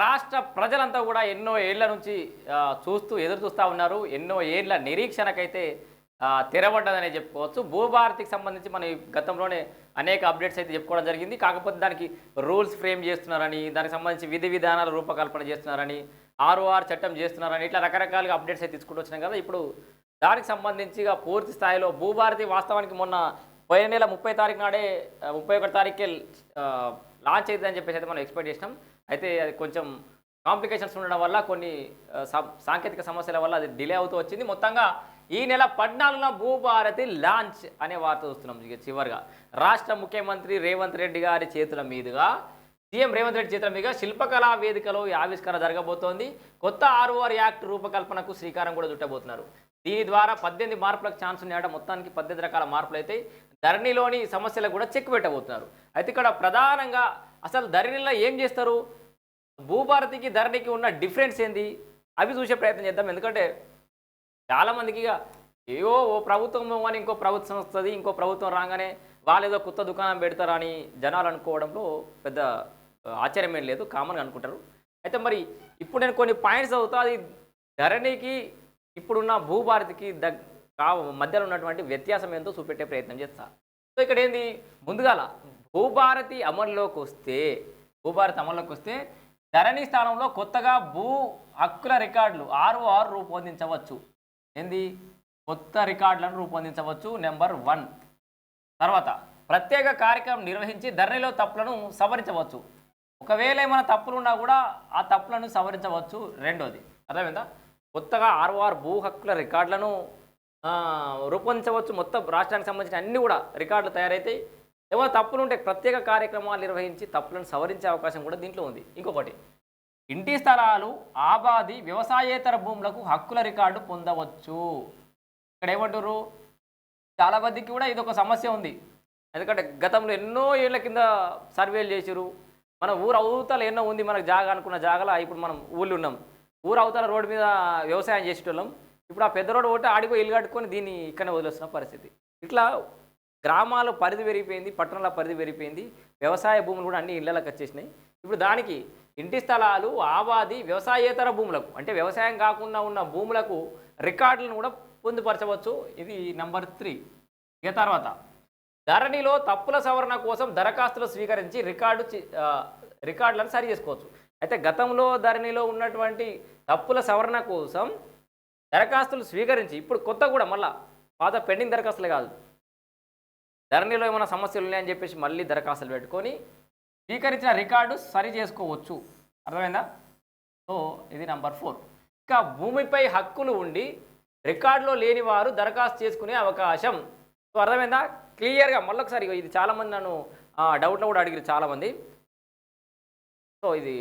రాష్ట్ర ప్రజలంతా కూడా ఎన్నో ఏళ్ళ నుంచి చూస్తూ ఎదురు చూస్తూ ఉన్నారు. ఎన్నో ఏళ్ళ నిరీక్షణకైతే తెరబడ్డదనే చెప్పుకోవచ్చు. భూభారతికి సంబంధించి మనం గతంలోనే అనేక అప్డేట్స్ అయితే చెప్పుకోవడం జరిగింది. కాకపోతే దానికి రూల్స్ ఫ్రేమ్ చేస్తున్నారని దానికి సంబంధించి విధి విధానాల రూపకల్పన చేస్తున్నారని ఆర్ఓఆర్ చట్టం చేస్తున్నారని ఇట్లా రకరకాలుగా అప్డేట్స్ అయితే తీసుకుంటూ వచ్చినాం కదా. ఇప్పుడు దానికి సంబంధించిగా పూర్తి స్థాయిలో భూభారతి వాస్తవానికి మొన్న పోయిన నెల ముప్పై తారీఖు నాడే ముప్పై ఒకటి తారీఖుకే లాంచ్ అవుతుందని చెప్పేసి అయితే మనం ఎక్స్పెక్ట్ చేసినాం. అయితే అది కొంచెం కాంప్లికేషన్స్ ఉండడం వల్ల కొన్ని సా- సాంకేతిక సమస్యల వల్ల అది డిలే అవుతూ వచ్చింది. మొత్తంగా ఈ నెల పద్నాలుగున భూభారతి లాంచ్ అనే వార్త చూస్తున్నాం ఇక చివరిగా. రాష్ట్ర ముఖ్యమంత్రి రేవంత్ రెడ్డి గారి చేతుల మీదుగా సీఎం రేవంత్ రెడ్డి చేతుల మీదుగా శిల్పకళా వేదికలో ఈ ఆవిష్కరణ జరగబోతోంది. కొత్త ఆర్ఓఆర్ యాక్ట్ రూపకల్పనకు శ్రీకారం కూడా చుట్టబోతున్నారు. దీని ద్వారా పద్దెనిమిది మార్పులకు ఛాన్స్ ఉన్నాయట. మొత్తానికి పద్దెనిమిది రకాల మార్పులు అయితే ధరణిలోని సమస్యలకు కూడా చెక్ పెట్టబోతున్నారు. అయితే ఇక్కడ ప్రధానంగా అసలు ధరణిలో ఏం చేస్తారు? భూభారతికి ధరణికి ఉన్న డిఫరెన్స్ ఏంది? అవి చూసే ప్రయత్నం చేద్దాం. ఎందుకంటే చాలామందికి ఇక ఏవో ఓ ప్రభుత్వం అని ఇంకో ప్రభుత్వం వస్తుంది ఇంకో ప్రభుత్వం రాగానే వాళ్ళు ఏదో కొత్త దుకాణం పెడతారని జనాలు అనుకోవడంలో పెద్ద ఆశ్చర్యమేం ఆశ్చర్యం ఏం లేదు. కామన్గా అనుకుంటారు. అయితే మరి ఇప్పుడు నేను కొన్ని పాయింట్స్ అవుతా అది ధరణికి ఇప్పుడున్న భూభారతికి దగ్ కా మధ్యలో ఉన్నటువంటి వ్యత్యాసం ఏంటో చూపెట్టే ప్రయత్నం చేస్తా. సో ఇక్కడ ఏంది? ముందుగాల భూభారతి అమల్లోకి వస్తే భూభారతి అమల్లోకి వస్తే ధరణి స్థానంలో కొత్తగా భూ హక్కుల రికార్డులు ఆరు ఆరు రూపొందించవచ్చు. ఏంది? కొత్త రికార్డులను రూపొందించవచ్చు నెంబర్ వన్. తర్వాత ప్రత్యేక కార్యక్రమం నిర్వహించి ధరణిలో తప్పులను సవరించవచ్చు. ఒకవేళ ఏమైనా తప్పులు ఉన్నా కూడా ఆ తప్పులను సవరించవచ్చు. రెండోది అర్థమైందా? కొత్తగా ఆర్ఓఆర్ భూ హక్కుల రికార్డులను రూపొందించవచ్చు. మొత్తం రాష్ట్రానికి సంబంధించిన అన్నీ కూడా రికార్డులు తయారైతాయి ఏమైనా తప్పులు ఉంటే ప్రత్యేక కార్యక్రమాలు నిర్వహించి తప్పులను సవరించే అవకాశం కూడా దీంట్లో ఉంది. ఇంకొకటి ఇంటి స్థలాలు ఆబాది వ్యవసాయేతర భూములకు హక్కుల రికార్డు పొందవచ్చు. ఇక్కడ ఏమంటారు చాలా మందికి కూడా ఇది ఒక సమస్య ఉంది. ఎందుకంటే గతంలో ఎన్నో ఏళ్ళ కింద సర్వేలు చేసిరు మన ఊరు అవతల ఎన్నో ఉంది మనకు జాగా అనుకున్న జాగాలో ఇప్పుడు మనం ఊళ్ళు ఉన్నాం. ఊరు అవతల రోడ్డు మీద వ్యవసాయం చేసేటోళ్ళం. ఇప్పుడు ఆ పెద్ద రోడ్డు ఒకటి ఆడిపోయి ఇల్లు కట్టుకొని దీన్ని ఇక్కడనే వదిలేస్తున్న పరిస్థితి. ఇట్లా గ్రామాల పరిధి పెరిగిపోయింది పట్టణాల పరిధి పెరిగిపోయింది వ్యవసాయ భూములు కూడా అన్ని ఇళ్ళలోకి వచ్చేసినాయి. ఇప్పుడు దానికి ఇంటి స్థలాలు ఆబాది వ్యవసాయేతర భూములకు అంటే వ్యవసాయం కాకుండా ఉన్న భూములకు రికార్డులను కూడా పొందుపరచవచ్చు. ఇది నంబర్ త్రీ. ఇక తర్వాత ధరణిలో తప్పుల సవరణ కోసం దరఖాస్తులు స్వీకరించి రికార్డు రికార్డులను సరి చేసుకోవచ్చు. అయితే గతంలో ధరణిలో ఉన్నటువంటి తప్పుల సవరణ కోసం దరఖాస్తులు స్వీకరించి ఇప్పుడు కొత్త కూడా మళ్ళా పాత పెండింగ్ దరఖాస్తులు కాదు. ధరణిలో ఏమైనా సమస్యలు ఉన్నాయని చెప్పేసి మళ్ళీ దరఖాస్తులు పెట్టుకొని స్వీకరించిన రికార్డు సరి చేసుకోవచ్చు. అర్థమైందా? సో ఇది నంబర్ ఫోర్. ఇంకా భూమిపై హక్కులు ఉండి రికార్డులో లేని వారు దరఖాస్తు చేసుకునే అవకాశం. సో అర్థమైందా? క్లియర్గా మళ్ళొకసారి ఇది చాలామంది నన్ను డౌట్లో కూడా అడిగారు చాలామంది సో ఇది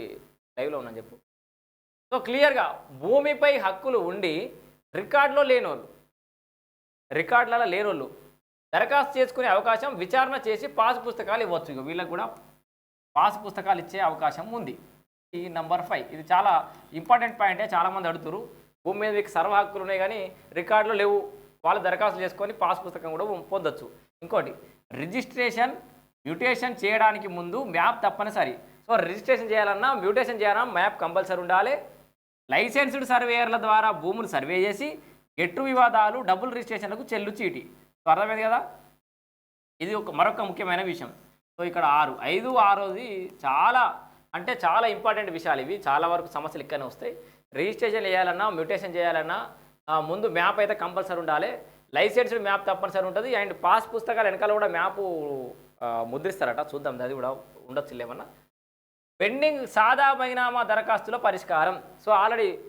లైవ్లో ఉన్నాను చెప్పు. సో క్లియర్గా భూమిపై హక్కులు ఉండి రికార్డులో లేనోళ్ళు రికార్డులలో లేనోళ్ళు దరఖాస్తు చేసుకునే అవకాశం విచారణ చేసి పాస్ పుస్తకాలు ఇవ్వచ్చు. ఇక వీళ్ళకు కూడా పాస్ పుస్తకాలు ఇచ్చే అవకాశం ఉంది. ఈ నంబర్ ఫైవ్. ఇది చాలా ఇంపార్టెంట్ పాయింటే చాలామంది అడుగుతారు భూమి మీద మీకు సర్వ హక్కులు ఉన్నాయి కానీ రికార్డులు లేవు. వాళ్ళు దరఖాస్తు చేసుకొని పాస్ పుస్తకం కూడా పొందొచ్చు. ఇంకోటి రిజిస్ట్రేషన్ మ్యూటేషన్ చేయడానికి ముందు మ్యాప్ తప్పనిసరి. సో రిజిస్ట్రేషన్ చేయాలన్నా మ్యూటేషన్ చేయాలన్నా మ్యాప్ కంపల్సరీ ఉండాలి. లైసెన్స్డ్ సర్వేయర్ల ద్వారా భూములు సర్వే చేసి ఎట్టు వివాదాలు డబుల్ రిజిస్ట్రేషన్లకు చెల్లు చీటి. అర్థమైంది కదా? ఇది ఒక మరొక ముఖ్యమైన విషయం. సో ఇక్కడ ఆరు. ఐదు ఆరోది చాలా అంటే చాలా ఇంపార్టెంట్ విషయాలు ఇవి. చాలా వరకు సమస్యలు ఇక్కడనే వస్తాయి. రిజిస్ట్రేషన్ చేయాలన్నా మ్యూటేషన్ చేయాలన్నా ముందు మ్యాప్ అయితే కంపల్సరీ ఉండాలి. లైసెన్స్డ్ మ్యాప్ తప్పనిసరి ఉంటుంది. అండ్ పాస్ పుస్తకాలు వెనకాల కూడా మ్యాపు ముద్రిస్తారట. చూద్దాం అది కూడా ఉండొచ్చు లేమన్నా పెండింగ్ సాదా బైనామా దరఖాస్తుల పరిష్కారం. సో ఆల్రెడీ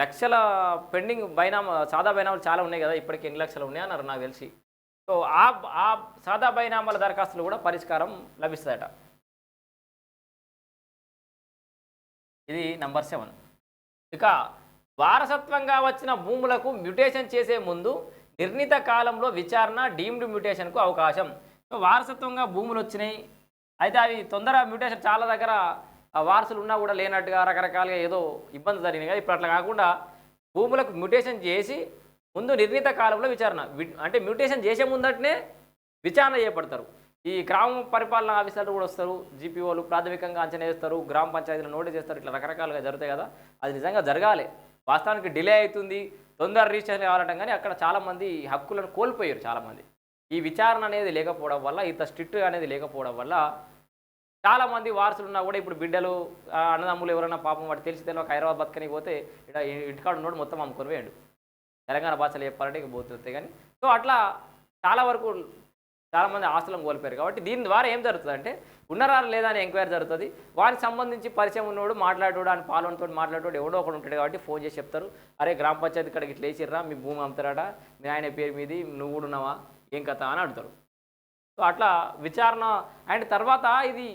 లక్షల పెండింగ్ బైనామా సాదా బైనామాలు చాలా ఉన్నాయి కదా ఇప్పటికి ఎన్ని లక్షలు ఉన్నాయి అన్నారు నాకు తెలిసి. సో ఆ ఆ సాదా బైనామాల దరఖాస్తులు కూడా పరిష్కారం లభిస్తుందట. ఇది నంబర్ సెవెన్. ఇక వారసత్వంగా వచ్చిన భూములకు మ్యుటేషన్ చేసే ముందు నిర్ణీత కాలంలో విచారణ డీమ్డ్ మ్యుటేషన్కు అవకాశం. సో వారసత్వంగా భూములు వచ్చినాయి. అయితే అవి తొందర మ్యుటేషన్ చాలా దగ్గర ఆ వారసులు ఉన్నా కూడా లేనట్టుగా రకరకాలుగా ఏదో ఇబ్బంది జరిగింది కదా. ఇప్పుడు అట్లా కాకుండా భూములకు మ్యూటేషన్ చేసి ముందు నిర్ణీత కాలంలో విచారణ. అంటే మ్యూటేషన్ చేసే ముందటనే విచారణ చేపడతారు. ఈ గ్రామ పరిపాలన ఆఫీసర్లు కూడా వస్తారు. జీపీఓలు ప్రాథమికంగా అంచనా వేస్తారు. గ్రామ పంచాయతీలు నోటీస్ చేస్తారు. ఇట్లా రకరకాలుగా జరుగుతాయి కదా. అది నిజంగా జరగాలి. వాస్తవానికి డిలే అవుతుంది. తొందర రిజిస్ట్రేషన్ కావాలంటాం కానీ అక్కడ చాలామంది హక్కులను కోల్పోయారు చాలామంది. ఈ విచారణ అనేది లేకపోవడం వల్ల ఇంత స్ట్రిక్ట్ అనేది లేకపోవడం వల్ల చాలా మంది వారసులు ఉన్నా కూడా ఇప్పుడు బిడ్డలు అన్నదమ్ములు ఎవరైనా పాపం వాడు తెలిసి తెలియక హైదరాబాద్ బతకని పోతే ఇక్కడ ఇంటికాడు ఉన్నాడు మొత్తం అమ్ముకొని వేయండు తెలంగాణ భాషలో చెప్పాలంటే ఇక పోతుంది కానీ. సో అట్లా చాలా వరకు చాలామంది ఆస్తులను కోల్పోయారు కాబట్టి దీని ద్వారా ఏం జరుగుతుంది అంటే ఉన్నారా లేదా అని ఎంక్వైరీ జరుగుతుంది. వారికి సంబంధించి పరిచయం ఉన్నోడు మాట్లాడోడు అని పాలనతో మాట్లాడేవాడు ఎవడో ఒకడు ఉంటాడు కాబట్టి ఫోన్ చేసి చెప్తారు. అరే గ్రామ పంచాయతీ ఇక్కడికి ఇట్లా వేసిర్రా మీ భూమి అమ్ముతారట మీ ఆయన పేరు మీది నువ్వు కూడా ఉన్నావా ఏం కథ అని అడుగుతారు. సో అట్లా విచారణ అండ్ తర్వాత ఇది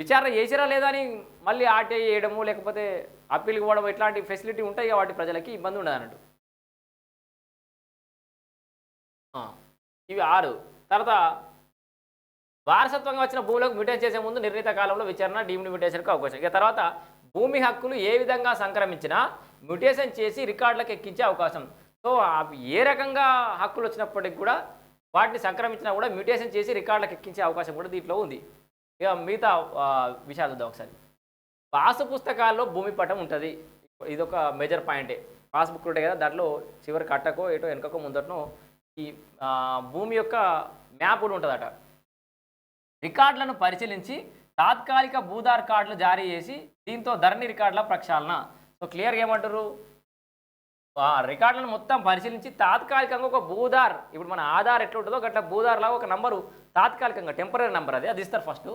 విచారణ చేసిరా లేదా అని మళ్ళీ ఆర్టీఐ చేయడము లేకపోతే అప్పీల్కి పోవడం ఇట్లాంటి ఫెసిలిటీ ఉంటాయి కదా వాటి ప్రజలకి ఇబ్బంది ఉండదు అన్నట్టు. ఇవి ఆరు. తర్వాత వారసత్వంగా వచ్చిన భూములకు మ్యూటేషన్ చేసే ముందు నిర్ణీత కాలంలో విచారణ డీమ్డ్ మ్యూటేషన్కి అవకాశం. ఇక తర్వాత భూమి హక్కులు ఏ విధంగా సంక్రమించినా మ్యూటేషన్ చేసి రికార్డులకు ఎక్కించే అవకాశం. సో అవి ఏ రకంగా హక్కులు వచ్చినప్పటికి కూడా వాటిని సంక్రమించినా కూడా మ్యూటేషన్ చేసి రికార్డులకు ఎక్కించే అవకాశం కూడా దీంట్లో ఉంది. ఇక మిగతా విషయాలు చూద్దాం ఒకసారి. పాసు పుస్తకాల్లో భూమి పటం ఉంటుంది. ఇదొక మేజర్ పాయింటే పాస్బుక్ ఉంటాయి కదా దాంట్లో చివరి కట్టకో ఎటో వెనకకో ముందటనో ఈ భూమి యొక్క మ్యాప్ కూడా ఉంటుందట. రికార్డులను పరిశీలించి తాత్కాలిక భూదార్ కార్డులు జారీ చేసి దీంతో ధరణి రికార్డుల ప్రక్షాళన. సో క్లియర్గా ఏమంటారు? ఆ రికార్డులను మొత్తం పరిశీలించి తాత్కాలికంగా ఒక భూదార్ ఇప్పుడు మన ఆధార్ ఎట్లా ఉంటుందో భూదార్ లాగా ఒక నంబరు తాత్కాలికంగా టెంపరీ నెంబర్ అది అది ఇస్తారు ఫస్ట్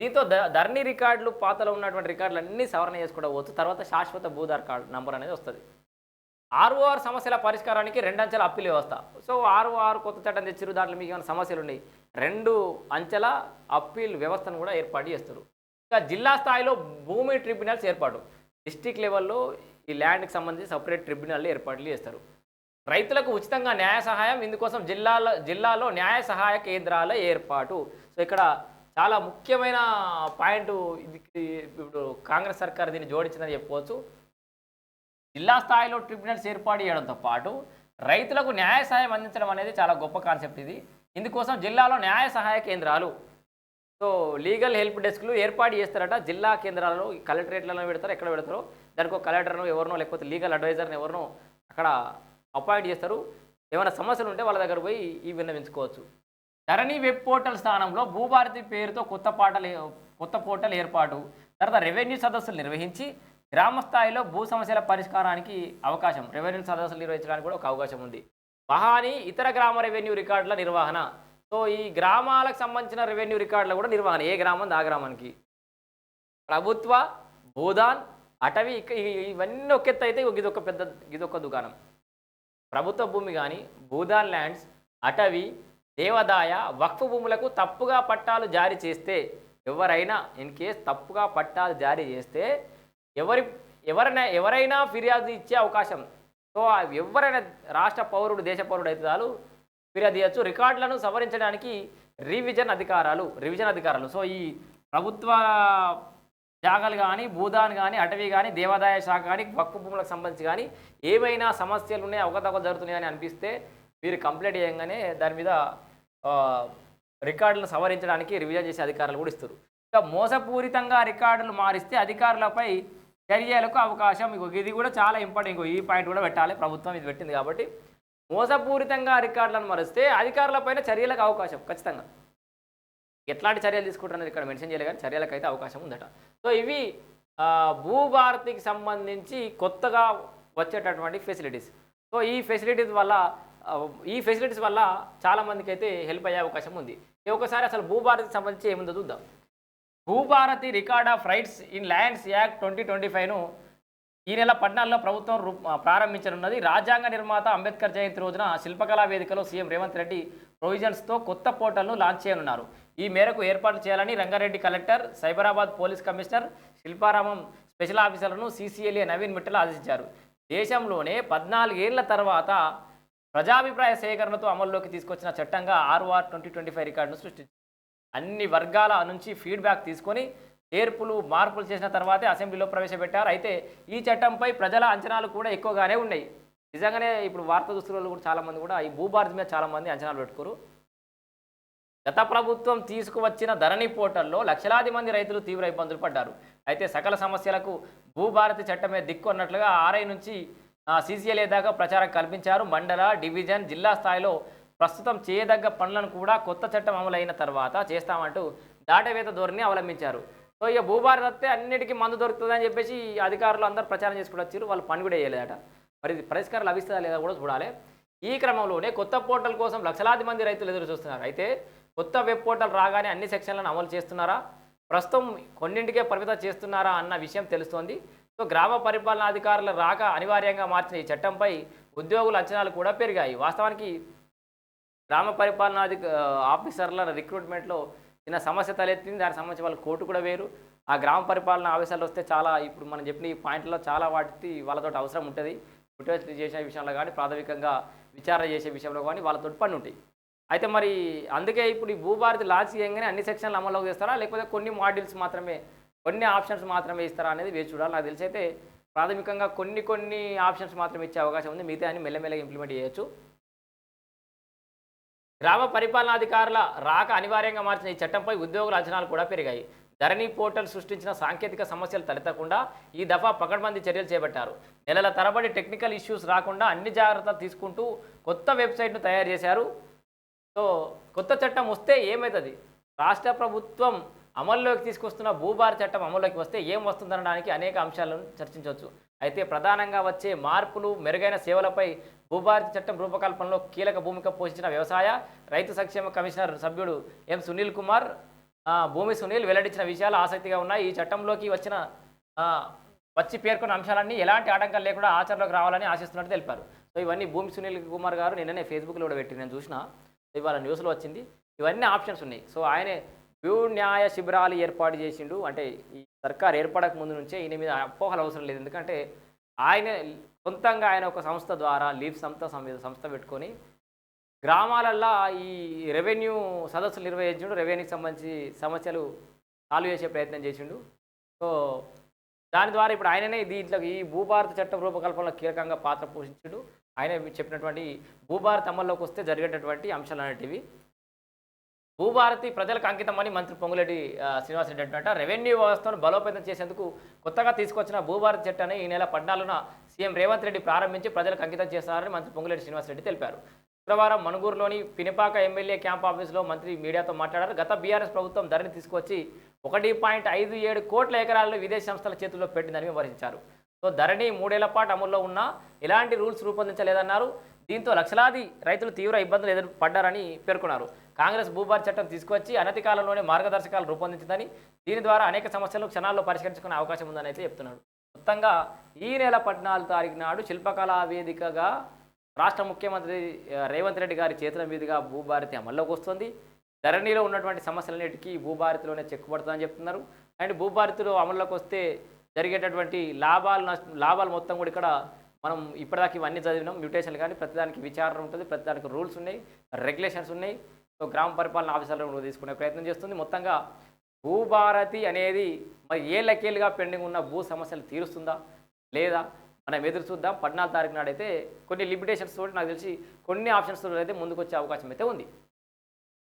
దీంతో ద ధరణి రికార్డులు పాతలో ఉన్నటువంటి రికార్డులు అన్నీ సవరణ చేసుకోవడం పోతూ తర్వాత శాశ్వత భూదార్ కార్డు నంబర్ అనేది వస్తుంది. ఆర్ఓఆర్ సమస్యల పరిష్కారానికి రెండు అంచెల అప్పీల్ వ్యవస్థ. సో ఆర్ఓఆర్ కొత్త చట్టం తెచ్చిరు దాంట్లో మీకు ఏమైనా సమస్యలు ఉన్నాయి? రెండు అంచెల అప్పీల్ వ్యవస్థను కూడా ఏర్పాటు చేస్తారు. ఇంకా జిల్లా స్థాయిలో భూమి ట్రిబ్యునల్స్ ఏర్పాటు. డిస్టిక్ లెవెల్లో ఈ ల్యాండ్కి సంబంధించి సపరేట్ ట్రిబ్యునల్ ఏర్పాట్లు చేస్తారు. రైతులకు ఉచితంగా న్యాయ సహాయం ఇందుకోసం జిల్లాలో జిల్లాలో న్యాయ సహాయ కేంద్రాల ఏర్పాటు. సో ఇక్కడ చాలా ముఖ్యమైన పాయింట్ ఇది ఇప్పుడు కాంగ్రెస్ సర్కార్ దీన్ని జోడించిందని చెప్పుకోవచ్చు. జిల్లా స్థాయిలో ట్రిబ్యునల్స్ ఏర్పాటు చేయడంతో పాటు రైతులకు న్యాయ సహాయం అందించడం అనేది చాలా గొప్ప కాన్సెప్ట్ ఇది. ఇందుకోసం జిల్లాలో న్యాయ సహాయ కేంద్రాలు సో లీగల్ హెల్ప్ డెస్క్లు ఏర్పాటు చేస్తారట. జిల్లా కేంద్రాలలో ఈ కలెక్టరేట్లలో పెడతారు ఎక్కడ పెడతారో. దానికి ఒక కలెక్టర్ను ఎవరినో లేకపోతే లీగల్ అడ్వైజర్ని ఎవరినో అక్కడ అపాయింట్ చేస్తారు. ఏమైనా సమస్యలు ఉంటే వాళ్ళ దగ్గర పోయి ఈ విన్నవించుకోవచ్చు. ధరణి వెబ్ పోర్టల్ స్థానంలో భూభారతి పేరుతో కొత్త పాటలు కొత్త పోర్టల్ ఏర్పాటు. తర్వాత రెవెన్యూ సదస్సులు నిర్వహించి గ్రామ స్థాయిలో భూ సమస్యల పరిష్కారానికి అవకాశం రెవెన్యూ సదస్సులు నిర్వహించడానికి కూడా ఒక అవకాశం ఉంది. మహాని ఇతర గ్రామ రెవెన్యూ రికార్డుల నిర్వహణ. సో ఈ గ్రామాలకు సంబంధించిన రెవెన్యూ రికార్డులు కూడా నిర్వహణ ఏ గ్రామం ఆ గ్రామానికి. ప్రభుత్వ భూదాన్ అటవీ ఇక- ఇవన్నీ ఒకెత్త అయితే ఇది ఒక పెద్ద ఇది ఒక దుకాణం. ప్రభుత్వ భూమి కానీ భూదాన్ ల్యాండ్స్ అటవీ దేవదాయ వక్ఫ్ భూములకు తప్పుగా పట్టాలు జారీ చేస్తే ఎవరైనా ఇన్ కేస్ తప్పుగా పట్టాలు జారీ చేస్తే ఎవరి ఎవరైనా ఎవరైనా ఫిర్యాదు ఇచ్చే అవకాశం. సో ఎవరైనా రాష్ట్ర పౌరుడు దేశ పౌరుడు అయితే చాలు ఫిర్యాదు చేయొచ్చు. రికార్డులను సవరించడానికి రివిజన్ అధికారాలు రివిజన్ అధికారాలు. సో ఈ ప్రభుత్వ జాగాలు కానీ భూదాన్ కానీ అటవీ కానీ దేవాదాయ శాఖ కానీ పక్కు భూములకు సంబంధించి కానీ ఏమైనా సమస్యలు ఉన్నాయి అవకతవకలు జరుగుతున్నాయని అనిపిస్తే మీరు కంప్లైంట్ చేయగానే దాని మీద రికార్డులను సవరించడానికి రివిజన్ చేసే అధికారులు కూడా ఇస్తారు. ఇంకా మోసపూరితంగా రికార్డులు మారిస్తే అధికారులపై చర్యలకు అవకాశం ఇది కూడా చాలా ఇంపార్టెంట్. ఈ పాయింట్ కూడా పెట్టాలి. ప్రభుత్వం ఇది పెట్టింది కాబట్టి మోసపూరితంగా రికార్డులను మరిస్తే అధికారులపైన చర్యలకు అవకాశం ఖచ్చితంగా. ఎట్లాంటి చర్యలు తీసుకుంటున్నారు ఇక్కడ మెన్షన్ చేయలేదు కానీ చర్యలకు అయితే అవకాశం ఉందట. సో ఇవి భూభారతికి సంబంధించి కొత్తగా వచ్చేటటువంటి ఫెసిలిటీస్. సో ఈ ఫెసిలిటీస్ వల్ల ఈ ఫెసిలిటీస్ వల్ల చాలామందికి అయితే హెల్ప్ అయ్యే అవకాశం ఉంది. ఒకసారి అసలు భూభారతికి సంబంధించి ఏముందో చూద్దాం. Bhubharati record of rights in lands act twenty twenty ఫైవ్ను ఈ నెల పద్నాలుగులో ప్రభుత్వం రూ- ప్రారంభించనున్నది. రాజ్యాంగ నిర్మాత అంబేద్కర్ జయంతి రోజున శిల్పకళా వేదికలో సీఎం రేవంత్ రెడ్డి ప్రొవిజన్స్తో కొత్త పోర్టల్ను లాంచ్ చేయనున్నారు. ఈ మేరకు ఏర్పాట్లు చేయాలని Rangareddy collector Cyberabad police commissioner Shilparamam special ఆఫీసర్లను CCLA Naveen మిట్టలు ఆదేశించారు. దేశంలోనే పద్నాలుగేళ్ళ తర్వాత ప్రజాభిప్రాయ సేకరణతో అమల్లోకి తీసుకొచ్చిన చట్టంగా ఆర్ఓఆర్ ట్వంటీ ట్వంటీ ఫైవ్ రికార్డును సృష్టించారు అన్ని వర్గాల నుంచి ఫీడ్బ్యాక్ తీసుకొని ఏర్పులు మార్పులు చేసిన తర్వాతే అసెంబ్లీలో ప్రవేశపెట్టారు. అయితే ఈ చట్టంపై ప్రజల అంచనాలు కూడా ఎక్కువగానే ఉన్నాయి. నిజంగానే ఇప్పుడు వార్త దుస్తులలో కూడా చాలామంది కూడా ఈ భూభారతి మీద చాలామంది అంచనాలు పెట్టుకోరు. గత ప్రభుత్వం తీసుకువచ్చిన ధరణి పోర్టల్లో లక్షలాది మంది రైతులు తీవ్ర ఇబ్బందులు పడ్డారు. అయితే సకల సమస్యలకు భూభారతి చట్టమే దిక్కు అన్నట్లుగా ఆర్ఐ నుంచి సీసీఎల్ఏ దాకా ప్రచారం కల్పించారు. మండల డివిజన్ జిల్లా స్థాయిలో ప్రస్తుతం చేయదగ్గ పనులను కూడా కొత్త చట్టం అమలైన తర్వాత చేస్తామంటూ దాటవేత ధోరణి అవలంబించారు. సో ఇక భూభారతి వస్తే అన్నిటికీ మందు దొరుకుతుందని చెప్పేసి అధికారులు అందరూ ప్రచారం చేసుకుని వచ్చారు. వాళ్ళు పని కూడా వేయలేదట మరి ఇది పరిష్కారం లభిస్తుందా లేదా కూడా చూడాలి. ఈ క్రమంలోనే కొత్త పోర్టల్ కోసం లక్షలాది మంది రైతులు ఎదురు చూస్తున్నారు. అయితే కొత్త వెబ్ పోర్టల్ రాగానే అన్ని సెక్షన్లను అమలు చేస్తున్నారా? ప్రస్తుతం కొన్నింటికే పరిమితం చేస్తున్నారా అన్న విషయం తెలుస్తోంది. సో గ్రామ పరిపాలనా అధికారుల రాక అనివార్యంగా మార్చిన ఈ చట్టంపై ఉద్యోగుల అంచనాలు కూడా పెరిగాయి. వాస్తవానికి గ్రామ పరిపాలనాధిక ఆఫీసర్ల రిక్రూట్మెంట్లో చిన్న సమస్య తలెత్తింది. దానికి సంబంధించి వాళ్ళ కోర్టు కూడా వేరు. ఆ గ్రామ పరిపాలన ఆవేశాలు వస్తే చాలా ఇప్పుడు మనం చెప్పిన ఈ పాయింట్లో చాలా వాటికి వాళ్ళతో అవసరం ఉంటుంది. పుట్టిన చేసే విషయంలో కానీ ప్రాథమికంగా విచారణ చేసే విషయంలో కానీ వాళ్ళతో పని ఉంటాయి. అయితే మరి అందుకే ఇప్పుడు ఈ భూభారతి లాంచ్ చేయగానే అన్ని సెక్షన్లు అమల్లోకి చేస్తారా? లేకపోతే కొన్ని మాడ్యూల్స్ మాత్రమే కొన్ని ఆప్షన్స్ మాత్రమే ఇస్తారా అనేది వేచి చూడాలి. నాకు తెలిసి అయితే ప్రాథమికంగా కొన్ని కొన్ని ఆప్షన్స్ మాత్రమే ఇచ్చే అవకాశం ఉంది. మిగతా అన్ని మెల్లమెల్లగా ఇంప్లిమెంట్ చేయొచ్చు. గ్రామ పరిపాలనాధికారుల రాక అనివార్యంగా మార్చిన ఈ చట్టంపై ఉద్యోగుల అంచనాలు కూడా పెరిగాయి. ధరణి పోర్టల్ సృష్టించిన సాంకేతిక సమస్యలు తలెత్తకుండా ఈ దఫా పకడ్బందీ చర్యలు చేపట్టారు. నెలల తరబడి టెక్నికల్ ఇష్యూస్ రాకుండా అన్ని జాగ్రత్తలు తీసుకుంటూ కొత్త వెబ్సైట్ను తయారు చేశారు. సో కొత్త చట్టం వస్తే ఏమవుతుంది రాష్ట్ర ప్రభుత్వం అమల్లోకి తీసుకొస్తున్న భూభార చట్టం అమల్లోకి వస్తే ఏం వస్తుందనడానికి అనేక అంశాలను చర్చించవచ్చు. అయితే ప్రధానంగా వచ్చే మార్పులు మెరుగైన సేవలపై భూభారతి చట్టం రూపకల్పనలో కీలక భూమిక పోషించిన వ్యవసాయ రైతు సంక్షేమ కమిషనర్ సభ్యుడు ఎం సునీల్ కుమార్ భూమి సునీల్ వెల్లడించిన విషయాలు ఆసక్తిగా ఉన్నాయి. ఈ చట్టంలోకి వచ్చిన వచ్చి పేర్కొన్న అంశాలన్నీ ఎలాంటి ఆటంకాలు లేకుండా ఆచరణలోకి రావాలని ఆశిస్తున్నట్టు తెలిపారు. సో ఇవన్నీ భూమి సునీల్ కుమార్ గారు నిన్ననే ఫేస్బుక్లో కూడా పెట్టి నేను చూసిన. ఇవాళ న్యూస్లో వచ్చింది. ఇవన్నీ ఆప్షన్స్ ఉన్నాయి. సో ఆయనే వ్యూ న్యాయ శిబిరాలు ఏర్పాటు చేసిండు. అంటే ఈ సర్కార్ ఏర్పడక ముందు నుంచే ఈయన మీద అపోహలు అవసరం లేదు. ఎందుకంటే ఆయన సొంతంగా ఆయన ఒక సంస్థ ద్వారా లీవ్ సంస్థ సంస్థ సంస్థ పెట్టుకొని గ్రామాలల్లో ఈ రెవెన్యూ సదస్సులు నిర్వహించిండు. రెవెన్యూకి సంబంధించి సమస్యలు సాల్వ్ చేసే ప్రయత్నం చేసిండు. సో దాని ద్వారా ఇప్పుడు ఆయననే దీంట్లో ఈ భూభారత చట్టం రూపకల్పనలో కీలకంగా పాత్ర పోషించుడు. ఆయన చెప్పినటువంటి భూభారత అమల్లోకి వస్తే జరిగేటటువంటి అంశాలు అనేటివి. భూభారతి ప్రజలకు అంకితమని మంత్రి పొంగులేటి ఆ, శ్రీనివాసరెడ్డి అంటున్నట్ట రెవెన్యూ వ్యవస్థను బలోపేతం చేసేందుకు కొత్తగా తీసుకొచ్చిన భూభారతి చట్టాన్ని ఈ నెల పద్నాలుగున సీఎం రేవంత్ రెడ్డి ప్రారంభించి ప్రజలకు అంకితం చేస్తారని మంత్రి పొంగులేటి శ్రీనివాసరెడ్డి తెలిపారు. శుక్రవారం మణుగూరులోని పినిపాక ఎమ్మెల్యే క్యాంప్ ఆఫీసులో మంత్రి మీడియాతో మాట్లాడారు. గత బీఆర్ఎస్ ప్రభుత్వం ధరని తీసుకొచ్చి ఒకటి పాయింట్ ఐదు ఏడు కోట్ల ఎకరాలను విదేశీ సంస్థల చేతుల్లో పెట్టిందని వివరించారు. సో ధరణి మూడేళ్ళ పాటు అమల్లో ఉన్న ఎలాంటి రూల్స్ రూపొందించలేదన్నారు. దీంతో లక్షలాది రైతులు తీవ్ర ఇబ్బందులు ఎదుర్పడ్డారని పేర్కొన్నారు. కాంగ్రెస్ భూభారీ చట్టం తీసుకొచ్చి అనతి కాలంలోనే మార్గదర్శకాలు రూపొందించిందని దీని ద్వారా అనేక సమస్యలు క్షణాల్లో పరిష్కరించుకునే అవకాశం ఉందని అయితే చెప్తున్నాడు మొత్తంగా ఈ నెల పద్నాలుగు తారీఖు నాడు శిల్పకళా వేదికగా రాష్ట్ర ముఖ్యమంత్రి రేవంత్ రెడ్డి గారి చేతుల మీదుగా భూభారతి అమల్లోకి వస్తుంది. ధరణిలో ఉన్నటువంటి సమస్యలన్నిటికీ భూభారతిలోనే చెక్కుపడుతుందని చెప్తున్నారు. అండ్ భూభారతిలో అమల్లోకి వస్తే జరిగేటటువంటి లాభాలు లాభాలు మొత్తం కూడా ఇక్కడ మనం ఇప్పటిదాకా ఇవన్నీ చదివినాం. మ్యూటేషన్లు కానీ ప్రతిదానికి విచారణ ఉంటుంది ప్రతిదానికి రూల్స్ ఉన్నాయి రెగ్యులేషన్స్ ఉన్నాయి. సో గ్రామ పరిపాలన ఆఫీసర్లు తీసుకునే ప్రయత్నం చేస్తుంది. మొత్తంగా భూభారతి అనేది మరి ఏళ్ళకేళ్ళుగా పెండింగ్ ఉన్న భూ సమస్యలు తీరుస్తుందా లేదా మనం ఎదురు చూద్దాం. పద్నాలుగు తారీఖు నాడైతే కొన్ని లిమిటేషన్స్ తోటి నాకు తెలిసి కొన్ని ఆప్షన్స్ తోటి అయితే ముందుకు వచ్చే అవకాశం అయితే ఉంది.